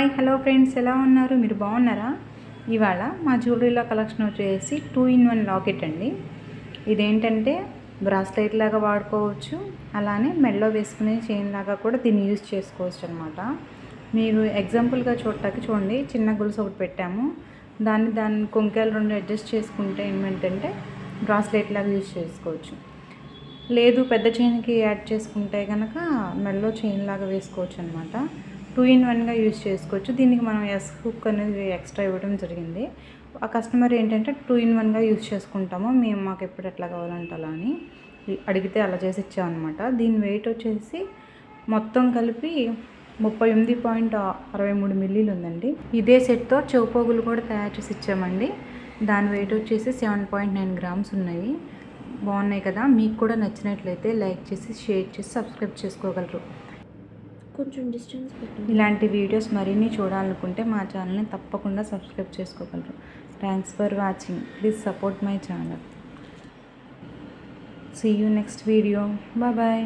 Hi hello friends ఎలా ఉన్నారు? మీరు బాగున్నారా? ఇవాళ మా జ్యువెలరీలో కలెక్షన్ వచ్చేసి టూ ఇన్ వన్ లాకెట్ అండి. ఇదేంటంటే బ్రాస్లెట్ లాగా వాడుకోవచ్చు అలానే మెడలో వేసుకునే చైన్ లాగా కూడా దీన్ని యూజ్ చేసుకోవచ్చు అనమాట మీరు ఎగ్జాంపుల్గా చూడటానికి చూడండి చిన్న గొలుసు ఒకటి పెట్టాము. దాన్ని దాన్ని కొంకాయలు రెండు అడ్జస్ట్ చేసుకుంటే ఏమిటంటే బ్రాస్లెట్ లాగా యూజ్ చేసుకోవచ్చు. లేదు పెద్ద చైన్కి యాడ్ చేసుకుంటే కనుక మెడలో చైన్ లాగా వేసుకోవచ్చు అనమాట టూ ఇన్ వన్గా యూజ్ చేసుకోవచ్చు. దీనికి మనం ఎస్ హుక్ అనేది ఎక్స్ట్రా ఇవ్వడం జరిగింది. ఆ కస్టమర్ ఏంటంటే టూ ఇన్ వన్గా యూజ్ చేసుకుంటాము. మేము మాకు ఎప్పుడు ఎట్లా కావాలంటే అలా అని అడిగితే అలా చేసి ఇచ్చామన్నమాట. దీని వెయిట్ వచ్చేసి మొత్తం కలిపి ముప్పై ఎనిమిది పాయింట్ అరవై మూడు మిల్లీలు ఉందండి. ఇదే సెట్తో చౌపోగులు కూడా తయారు చేసి ఇచ్చామండి. దాని వెయిట్ వచ్చేసి సెవెన్ పాయింట్ నైన్ గ్రామ్స్ ఉన్నాయి. బాగున్నాయి కదా? మీకు కూడా నచ్చినట్లయితే లైక్ చేసి షేర్ చేసి సబ్స్క్రైబ్ చేసుకోగలరు. కొంచెం డిస్టెన్స్ పెట్టండి. ఇలాంటి వీడియోస్ మరిన్ని చూడాలనుకుంటే మా ఛానల్ని తప్పకుండా సబ్స్క్రైబ్ చేసుకోగలరు. Thanks for watching please support my channel see you next video bye